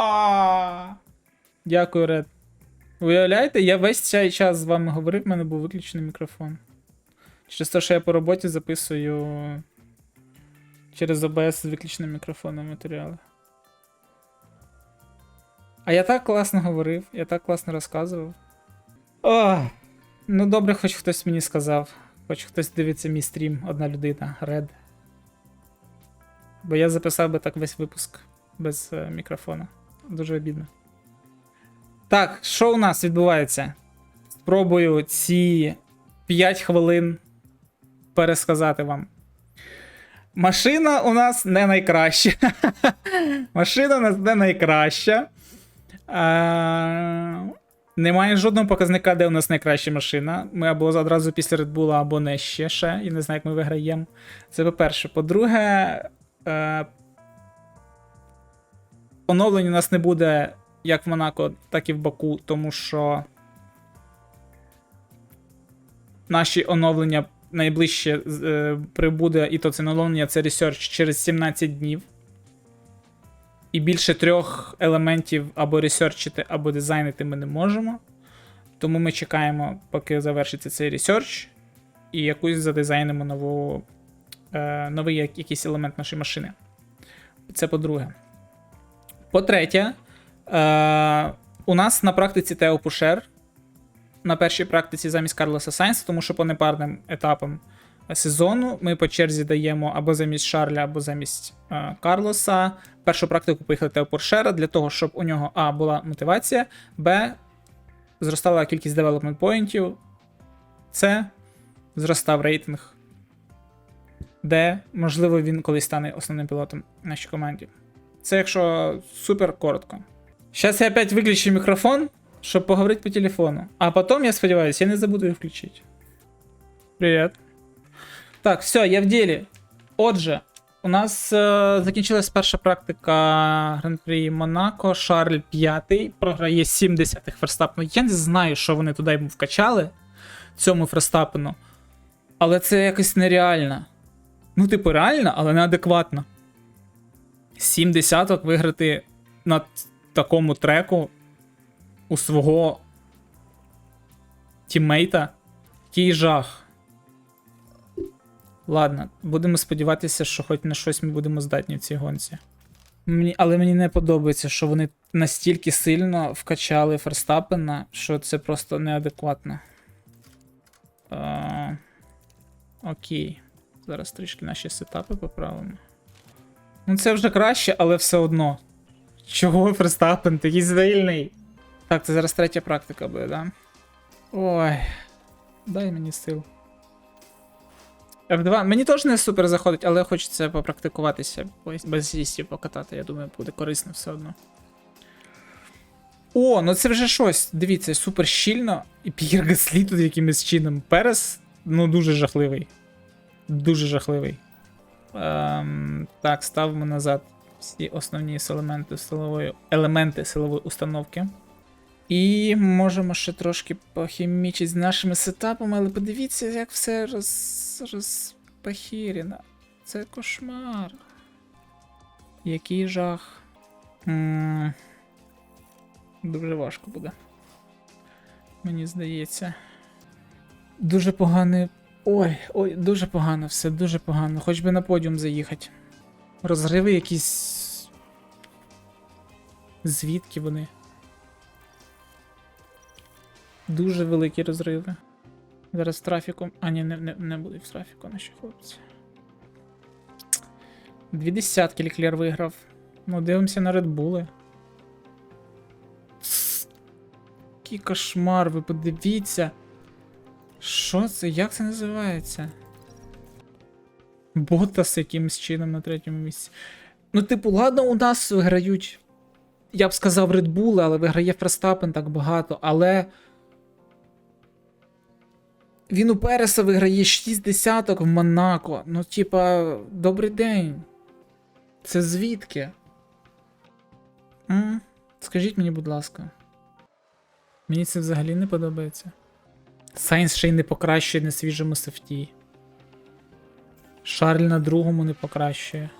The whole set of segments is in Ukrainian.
А. Дякую, Ред. Уявляєте, я весь цей час з вами говорив, в мене був виключений мікрофон. Через те, що я по роботі записую через OBS з виключеним мікрофоном матеріали. А я так класно говорив, я так класно розказував. О, ну добре, хоч хтось мені сказав. Хоч хтось дивиться мій стрім, одна людина, Ред. Бо я записав би так весь випуск без е, мікрофона. Дуже обідно. Так, що у нас відбувається? Спробую ці 5 хвилин пересказати вам. Машина у нас не найкраща. Машина у нас не найкраща. А, немає жодного показника, де у нас найкраща машина. Ми або одразу після Red Bull, або не ще ще. І не знаю, як ми виграємо. Це по-перше. По-друге, е, оновлень у нас не буде як в Монако, так і в Баку, тому що наші оновлення найближче е, прибуде, і то це оновлення, це ресерч через 17 днів. І більше трьох елементів або ресерчити, або дизайнити ми не можемо. Тому ми чекаємо, поки завершиться цей ресерч, і якусь задизайнимо нову, е, новий якийсь елемент нашої машини. Це по-друге. По-третє, е, у нас на практиці Тео Пушер. На першій практиці замість Карлоса Сайнса, тому що по непарним етапам сезону ми по черзі даємо або замість Шарля, або замість е, Карлоса. Першу практику поїхали Тео Пуршера для того, щоб у нього А була мотивація, Б. Зростала кількість девелопмент поінтів, С. Зростав рейтинг. Д. Можливо, він колись стане основним пілотом нашій команді. Це якщо супер коротко. Зараз я опять виключу мікрофон, щоб поговорити по телефону. А потім, я сподіваюся, я не забуду його включити. Привіт. Так, все, я в ділі. Отже, у нас е, закінчилась перша практика Гран-прі Монако. Шарль 5 програє 7 десятих Ферстапену. Я не знаю, що вони туди йому вкачали, цьому Ферстапену. Але це якось нереально. Ну, типу, реально, але неадекватно. 7 десяток виграти на такому треку у свого тіммейта. Який жах. Ладно, будемо сподіватися, що хоч на щось ми будемо здатні в цій гонці. Мені, але мені не подобається, що вони настільки сильно вкачали Ферстапена, що це просто неадекватно. А, окей. Зараз трішки наші сетапи поправимо. Ну, це вже краще, але все одно. Чого Ферстапен такий сильний? Так, це зараз третя практика буде, да? Ой. Дай мені сил. F2. Мені теж не супер заходить, але хочеться попрактикуватися, без сістів покатати, я думаю, буде корисно все одно. О, ну це вже щось. Дивіться, супер щільно. І П'єр Гаслі тут якимось чином. Перес, ну, дуже жахливий. Дуже жахливий. Ем, так, ставимо назад всі основні елементи силової, елементи силової установки. І можемо ще трошки похімічити з нашими сетапами, але подивіться, як все роз... розпахірено. Це кошмар. Який жах. м Дуже важко буде. Мені здається. Дуже поганий. Ой, ой, дуже погано все, дуже погано. Хоч би на подіум заїхати. Розриви якісь. Звідки вони? Дуже великі розриви. Зараз трафіком. А, ні, не, не, не будуть з трафіку наші хлопці. Дві десятки Ліклер виграв. Ну, дивимося на Редбули. Який кошмар, ви подивіться. Що це? Як це називається? Ботас якимось чином на третьому місці. Ну, типу, ладно, у нас виграють. Я б сказав Red але виграє Ферстапен так багато, але. Він у Переса виграє 6 десяток в Монако. Ну, типа, добрий день. Це звідки? М? Скажіть мені, будь ласка. Мені це взагалі не подобається. Сайнс ще й не покращує на свіжому сефті. Шарль на другому не покращує.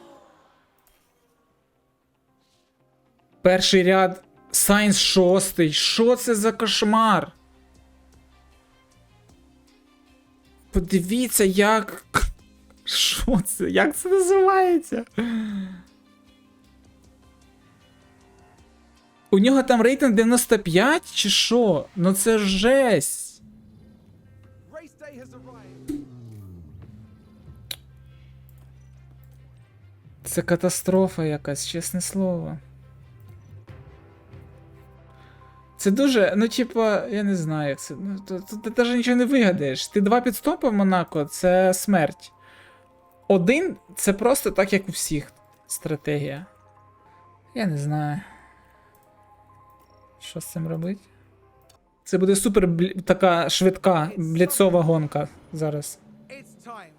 Перший ряд. Сайнс шостий. Що це за кошмар? Подивіться, як. Що це? Як це називається? У нього там рейтинг 95 чи що? Ну це жесть. Це катастрофа якась, чесне слово. Це дуже, ну, типа, я не знаю, це. Ну, то, то, ти навіть нічого не вигадаєш. Ти два підстопи в Монако це смерть. Один це просто так, як у всіх. Стратегія. Я не знаю. Що з цим робити? Це буде супер така швидка бліцова гонка зараз. Exciting.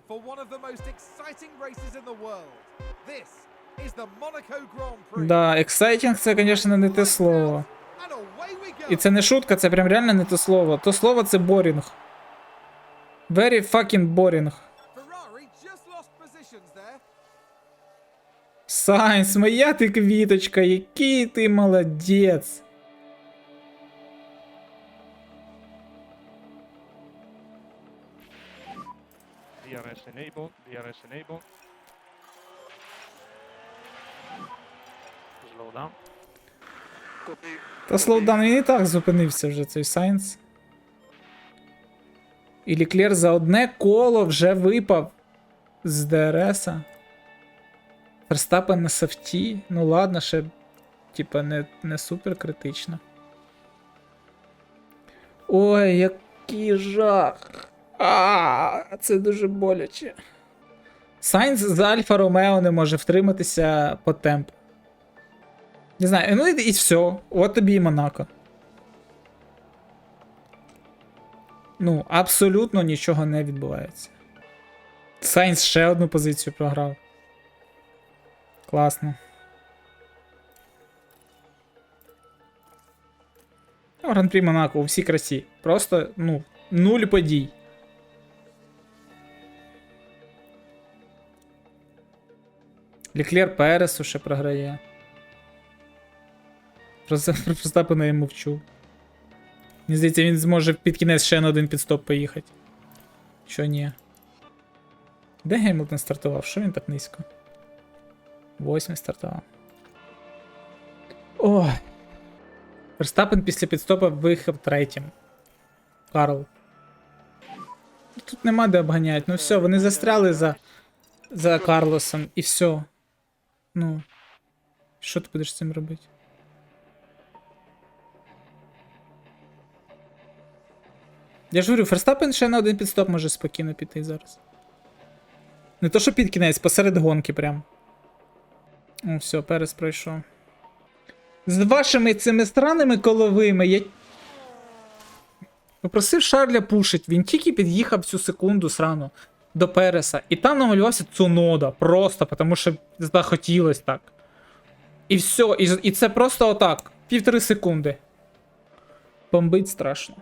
Да, ексайтінг це, звісно, не те слово. І це не шутка, це прям реально не те слово. То слово це борінг. Very fucking boring. Сайнс, моя ти квіточка, який ти молодець. Enable, DRS enable. Slow down. Та слоудаун він і так зупинився вже цей Сайнс. І Ліклер за одне коло вже випав з ДРСа. Верстапен на софті. Ну ладно, ще, типа, не, не супер критично. Ой, який жах. А, це дуже боляче. Сайнс з Альфа Ромео не може втриматися по темпу. Не знаю, ну і, все. От тобі і Монако. Ну, абсолютно нічого не відбувається. Сайнс ще одну позицію програв. Класно. Ну, Гран-прі Монако у всій красі. Просто, ну, нуль подій. Ліклер Пересу ще програє. Про Верстапена я мовчу. Мені здається, він зможе під кінець ще на один підстоп поїхати. Що ні. Де Геймлтон стартував? Що він так низько? Восьмий стартував. Ой. Верстапен після підстопа виїхав третім. Карл. Тут нема де обганяти. Ну все, вони застряли за, за Карлосом і все. Ну. Що ти будеш з цим робити? Я ж говорю, Ферстапен ще на один підстоп може спокійно піти зараз. Не то, що під кінець, посеред гонки прям. О, все, Перес пройшов. З вашими цими странами коловими я. Попросив Шарля пушить, він тільки під'їхав цю секунду срану до Переса. І там намалювався Цунода. Просто, тому що захотілось так. І все, і, і це просто отак. Півтори секунди. Бомбить страшно.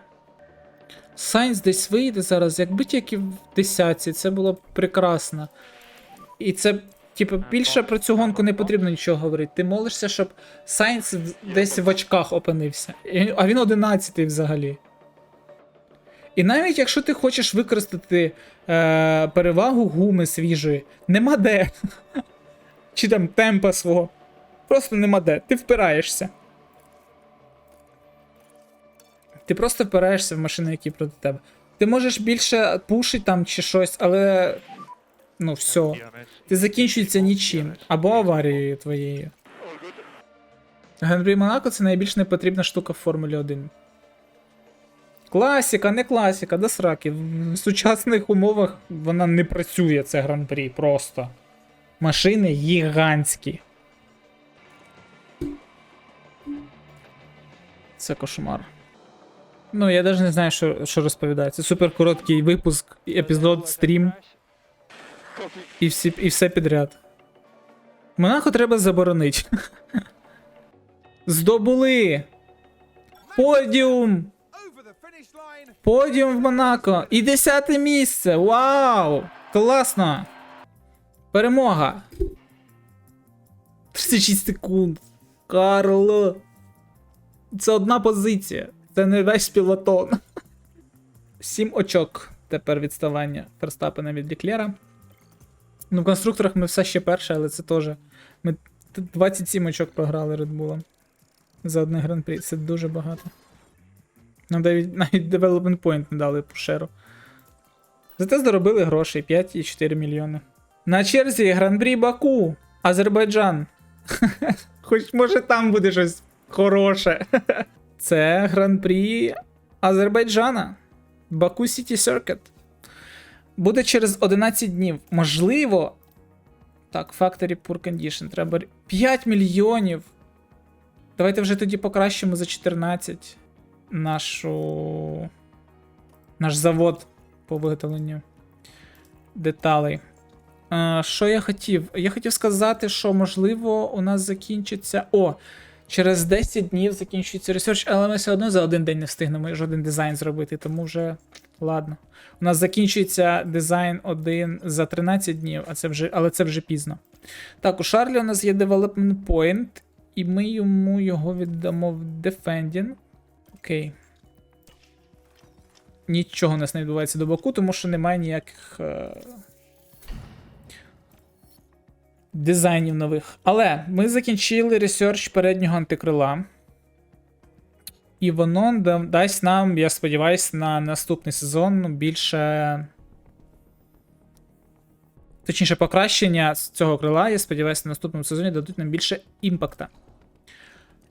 Сайнс десь вийде зараз, якби тільки в десятці, це було б прекрасно. І це, типу, більше про цю гонку не потрібно нічого говорити. Ти молишся, щоб Сайнс десь в очках опинився. А він одинадцятий взагалі. І навіть якщо ти хочеш використати е, перевагу гуми свіжої, нема де. Чи там темпа свого. Просто нема де. Ти впираєшся. Ти просто впираєшся в машини, які проти тебе. Ти можеш більше пушить там чи щось, але. Ну, все. Ти закінчується нічим. Або аварією твоєю. Генрі Монако це найбільш непотрібна штука в Формулі 1. Класіка, не класіка, до сраки. В сучасних умовах вона не працює, це гран-прі, просто. Машини гігантські. Це кошмар. Ну, я навіть не знаю, що, що розповідає. Це супер короткий випуск, епізод, стрім і, всі, і все підряд. Монако треба заборонити. Здобули! Подіум! Подіум в Монако! І десяте місце! Вау! Класно! Перемога! 36 секунд. Карло. Це одна позиція. Це не весь пілотон. Сім очок тепер відставання Ферстапена від Ліклера. Ну, в конструкторах ми все ще перше, але це теж. Ми 27 очок програли Bull за одне гран-прі. Це дуже багато. Нам навіть, навіть Development Point не дали по. Зате заробили грошей 5,4 мільйони. На черзі гран-прі Баку, Азербайджан. Хоч може там буде щось хороше. Це гран-прі Азербайджана. Баку Сіті Circuit. Буде через 11 днів. Можливо. Так, Factory Poor Condition. Треба 5 мільйонів. Давайте вже тоді покращимо за 14 нашу. Наш завод по виготовленню деталей. Що я хотів? Я хотів сказати, що можливо у нас закінчиться. О! Через 10 днів закінчується ресерч, але ми все одно за один день не встигнемо жоден дизайн зробити, тому вже ладно. У нас закінчується дизайн один за 13 днів, а це вже, але це вже пізно. Так, у Шарлі у нас є Development Point, і ми йому його віддамо в Defending. Окей. Нічого у нас не відбувається до боку, тому що немає ніяких. Е... Дизайнів нових. Але ми закінчили ресерч переднього антикрила. І воно дасть нам, я сподіваюся, на наступний сезон більше. Точніше, покращення цього крила, я сподіваюся, на наступному сезоні дадуть нам більше імпакта.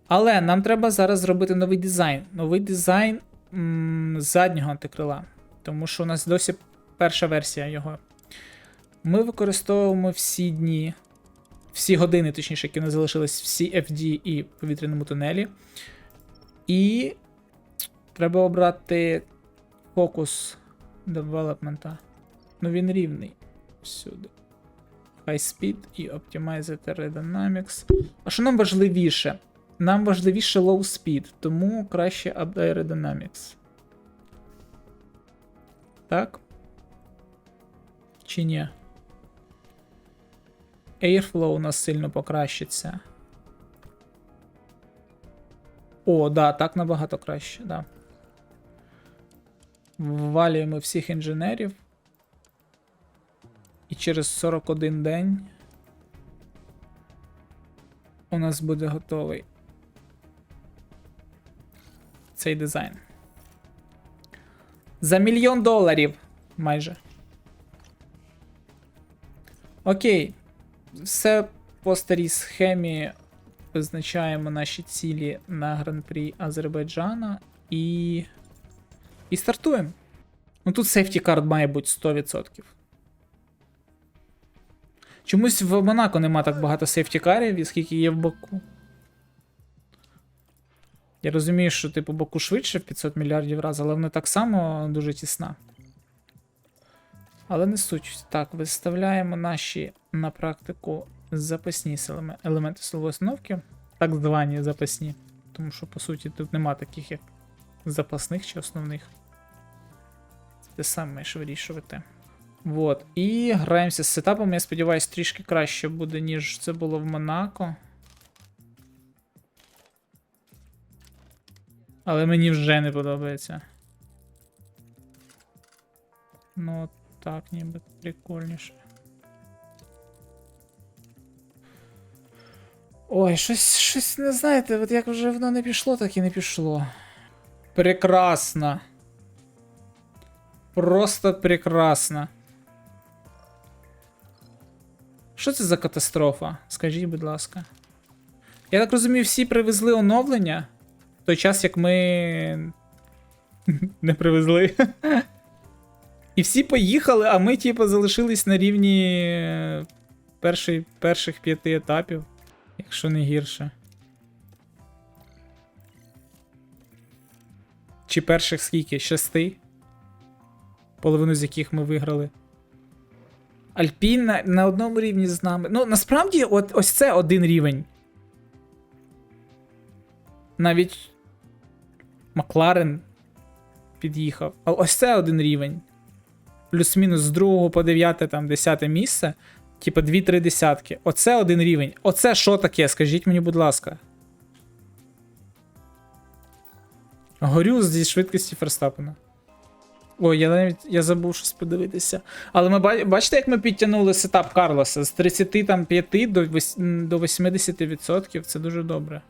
Але нам треба зараз зробити новий дизайн. Новий дизайн м, заднього антикрила. Тому що у нас досі перша версія його. Ми використовуємо всі дні, всі години, точніше, які у нас залишились, всі FD і повітряному тунелі. І треба обрати фокус девелопмента. Ну він рівний всюди. High Speed і Optimize Aerodynamics. А що нам важливіше? Нам важливіше low speed, тому краще Up Aerodynamics. Так? Чи ні? Airflow у нас сильно покращиться. О, да, так набагато краще, да. Ввалюємо всіх інженерів. І через 41 день у нас буде готовий цей дизайн. За мільйон доларів майже. Окей. Все по старій схемі визначаємо наші цілі на гран-прі Азербайджана і. І стартуємо. Ну тут сейфті карт має бути 100%. Чомусь в Монако нема так багато сейфті карів, скільки є в Баку. Я розумію, що типу Баку швидше в 500 мільярдів разів, але вона так само дуже тісна. Але не суть. Так, виставляємо наші на практику запасні елементи силової установки. Так звані запасні. Тому що, по суті, тут нема таких як запасних чи основних. Те саме маєш вирішувати. Вот. І граємося з сетапом. Я сподіваюся, трішки краще буде, ніж це було в Монако. Але мені вже не подобається. Ну, так, ніби прикольніше. Ой, щось, щось не знаєте, от як вже воно не пішло, так і не пішло. Прекрасно. Просто прекрасно. Що це за катастрофа? Скажіть, будь ласка. Я так розумію, всі привезли оновлення. Той час, як ми. не привезли. І всі поїхали, а ми, типу, залишились на рівні перший, перших п'яти етапів, якщо не гірше. Чи перших скільки? Шести? Половину з яких ми виграли. Альпін на, на одному рівні з нами. Ну, насправді, от, ось це один рівень. Навіть Макларен під'їхав. А ось це один рівень. Плюс-мінус з другого по 9, там 10 місце. Типа 2-3 десятки. Оце один рівень. Оце що таке? Скажіть мені, будь ласка. Горю зі швидкості Ферстапена. Ой, я навіть я забув щось подивитися. Але ми бачите, як ми підтягнули сетап Карлоса з 35 до 80%. Це дуже добре.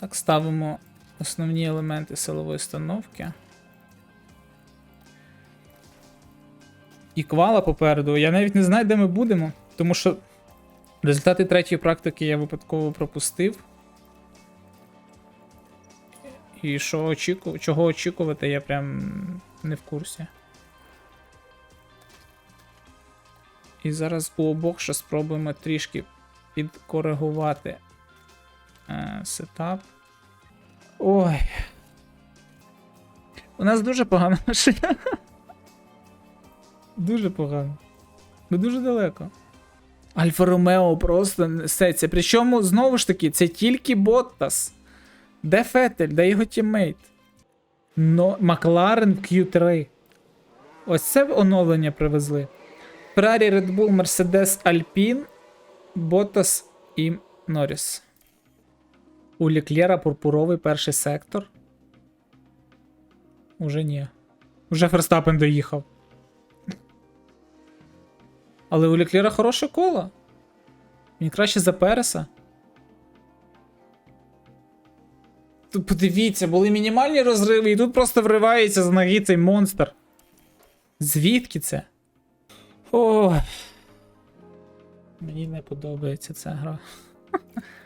Так, ставимо основні елементи силової установки. І квала попереду. Я навіть не знаю, де ми будемо, тому що результати третьої практики я випадково пропустив. І що очіку... чого очікувати, я прям не в курсі. І зараз у обох ще спробуємо трішки підкоригувати сетап. Ой. У нас дуже погана машина. Дуже погано. Ми дуже далеко. Альфа Ромео просто несеться. Причому, знову ж таки, це тільки Боттас. Де Фетель, де його тіммейт? Но Макларен Q3. Ось це оновлення привезли. Ferrari, Red Bull, Mercedes, Alpine, Ботас і Норріс. У Ліклєра пурпуровий перший сектор. Уже ні. Уже Ферстапен доїхав. Але у Леклера хороше коло. Він краще за Переса. Тут подивіться, були мінімальні розриви, і тут просто вривається з ноги цей монстр. Звідки це? О. Мені не подобається ця гра.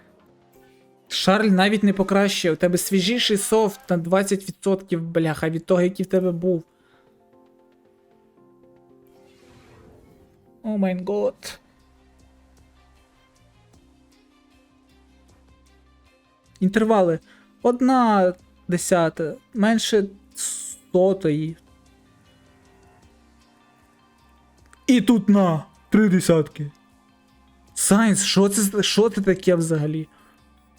Шарль навіть не покращує. У тебе свіжіший софт на 20% бляха від того, який в тебе був. О май гот. Інтервали. Одна десята, менше сотої. І тут на три десятки. Сайнс, що це, що це таке взагалі?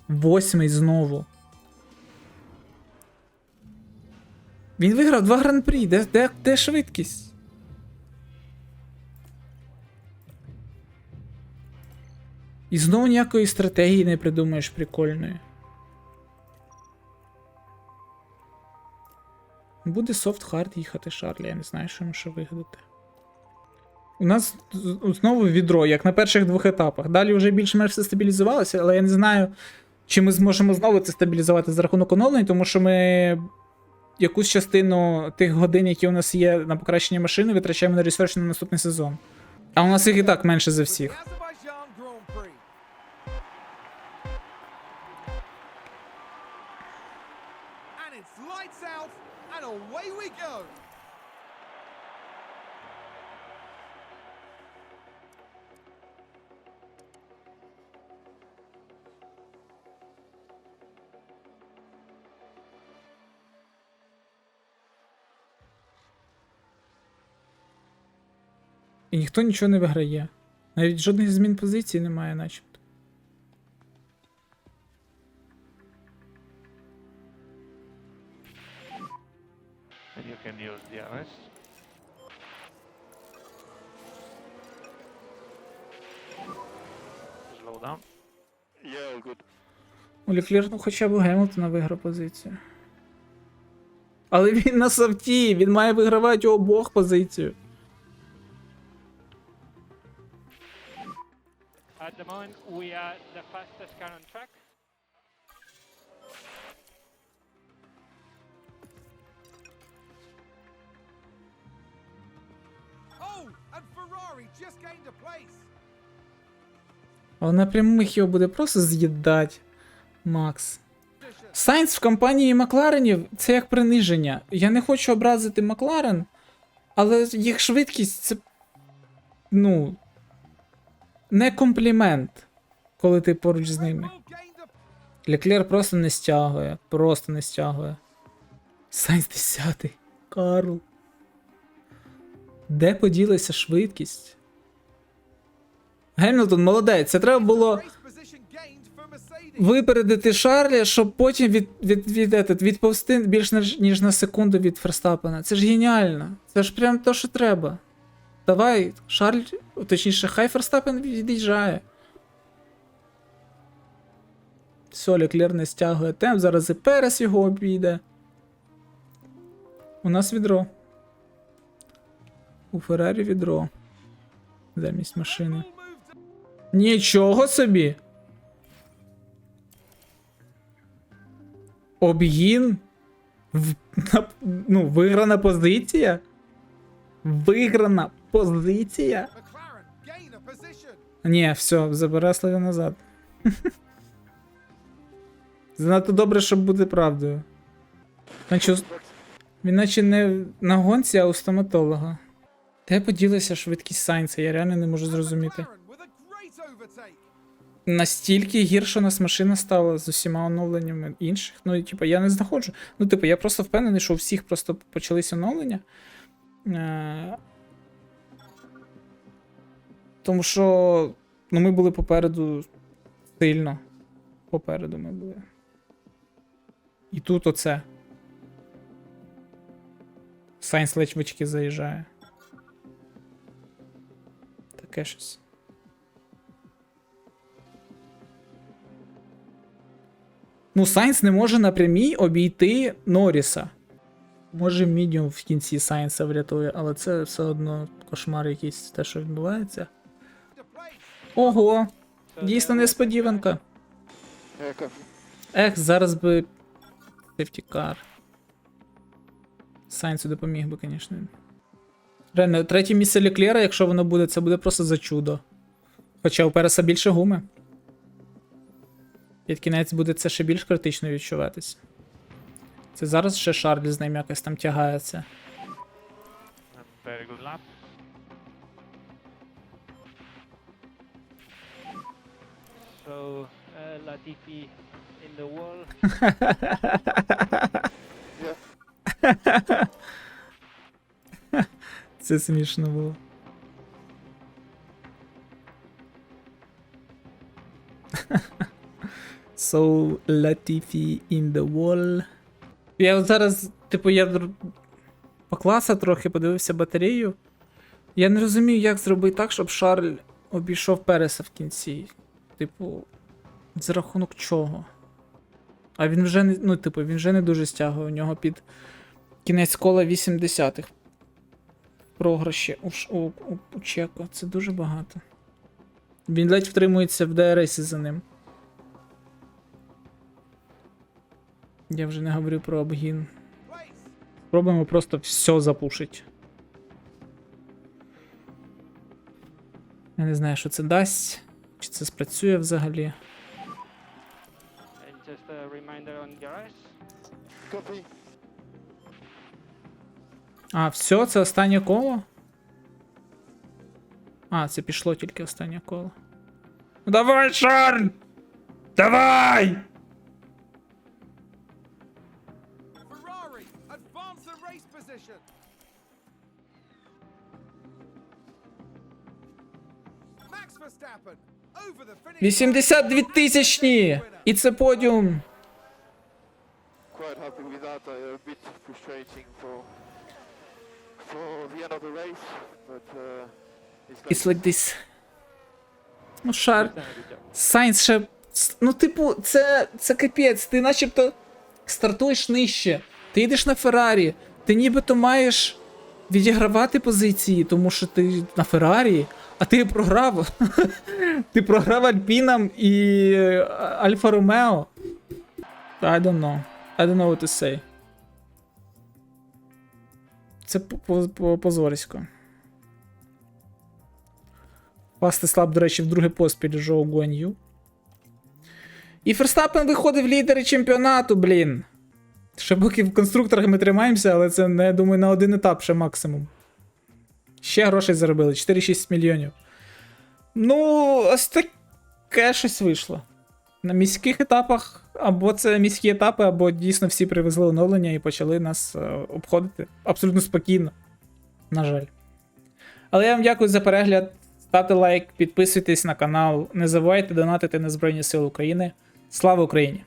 Восьмий знову. Він виграв два гран-прі. Де, де, де швидкість? І знову ніякої стратегії не придумаєш прикольної. Буде софт-хард їхати Шарлі, я не знаю, що йому ще вигадати. У нас знову відро, як на перших двох етапах. Далі вже більш-менш все стабілізувалося, але я не знаю, чи ми зможемо знову це стабілізувати за рахунок оновлень, тому що ми якусь частину тих годин, які у нас є на покращення машини, витрачаємо на ресерч на наступний сезон. А у нас їх і так менше за всіх. And away we go. І ніхто нічого не виграє. Навіть жодних змін позиції немає, начебто. You can use DRS. Slow down. Yeah, good. У Леклер, ну хоча б у Гемілтона виграв позицію. Але він на софті, він має вигравати у обох позицію. At the moment, we are the fastest car on track. Oh, and Ferrari just gained a place. Але на прямих його буде просто з'їдать. Макс. Сайнс в компанії Макларенів це як приниження. Я не хочу образити Макларен, але їх швидкість це. Ну. Не комплімент, коли ти поруч з ними. Леклер просто не стягує. Просто не стягує. Сайнс 10. Карл. Де поділася швидкість? Гемілтон, молодець. Це треба було випередити Шарлі, щоб потім від, від, від, від, відповсти більш ніж, на секунду від Ферстапена. Це ж геніально. Це ж прям то, що треба. Давай, Шарль, точніше, хай Ферстапен від'їжджає. Все, Леклер не стягує темп, зараз і Перес його обійде. У нас відро. У Феррарі відро. Замість машини. Нічого собі. Обгін. В, ну, виграна позиція. Виграна позиція. Ні, все, забирай слова назад. Занадто добре, щоб бути правдою. Наче, він наче не на гонці, а у стоматолога. Де поділася швидкість Сайнца? Я реально не можу зрозуміти. Настільки гірше нас машина стала з усіма оновленнями інших. Ну, типу, я не знаходжу. Ну, типу, я просто впевнений, що у всіх просто почались оновлення. Тому що ну, ми були попереду сильно. Попереду ми були. І тут оце. Сайнс очки заїжджає. Таке щось. Ну, Сайнс не може напрямій обійти Норріса. Може, мідіум в кінці Сайнса врятує, але це все одно кошмар якийсь те, що відбувається. Ого! Дійсно несподіванка. Ех, зараз би. Сефтікар. Сайнсу допоміг би, звісно. Реально, третє місце Леклера, якщо воно буде, це буде просто за чудо. Хоча у Переса більше гуми. Під кінець буде це ще більш критично відчуватись. Це зараз ще Шарль з ним якось там тягається. Very good lap. So uh, Latifi in the wall. Це смішно було. so Latifi in the wall. Я зараз, типу, я поклався трохи, подивився батарею. Я не розумію, як зробити так, щоб Шарль обійшов Переса в кінці. Типу, за рахунок чого? А він вже не. Ну, типу, він вже не дуже стягує. У нього під кінець кола 80-х програші у, у, у, Чеко. Це дуже багато. Він ледь втримується в ДРСі за ним. Я вже не говорю про обгін. Спробуємо просто все запушить. Я не знаю, що це дасть. Чи це спрацює взагалі. And just a reminder on garage. А, все, це останнє коло. А, це пішло тільки останнє коло. Ну давай, Шарль! Давай! Ferrari advance the race position. Max Verstappen over the finish. line. 82 тисячні! І це подіум. quite happy with that. Uh, a bit frustrating for for the end of the race, but uh, it's, like this. Ну, Шарль. Сайнс ще. Ну, типу, це, це капець. Ти начебто стартуєш нижче. Ти йдеш на Феррарі. Ти нібито маєш відігравати позиції, тому що ти на Феррарі, а ти програв. ти програв Альпінам і е, Альфа Ромео. I don't know. I don't know what to say. Це по- по- по- позорисько. Пасти слаб, до речі, вдруге поспіль Жоу Гуан'ю. І Ферстапен виходить в лідери чемпіонату, блін. Ще поки в конструкторах ми тримаємося, але це, не, думаю, на один етап ще максимум. Ще грошей заробили, 4-6 мільйонів. Ну, ось таке щось вийшло. На міських етапах або це міські етапи, або дійсно всі привезли оновлення і почали нас е, обходити абсолютно спокійно. На жаль. Але я вам дякую за перегляд. Ставте лайк, підписуйтесь на канал. Не забувайте донатити на Збройні Сили України. Слава Україні!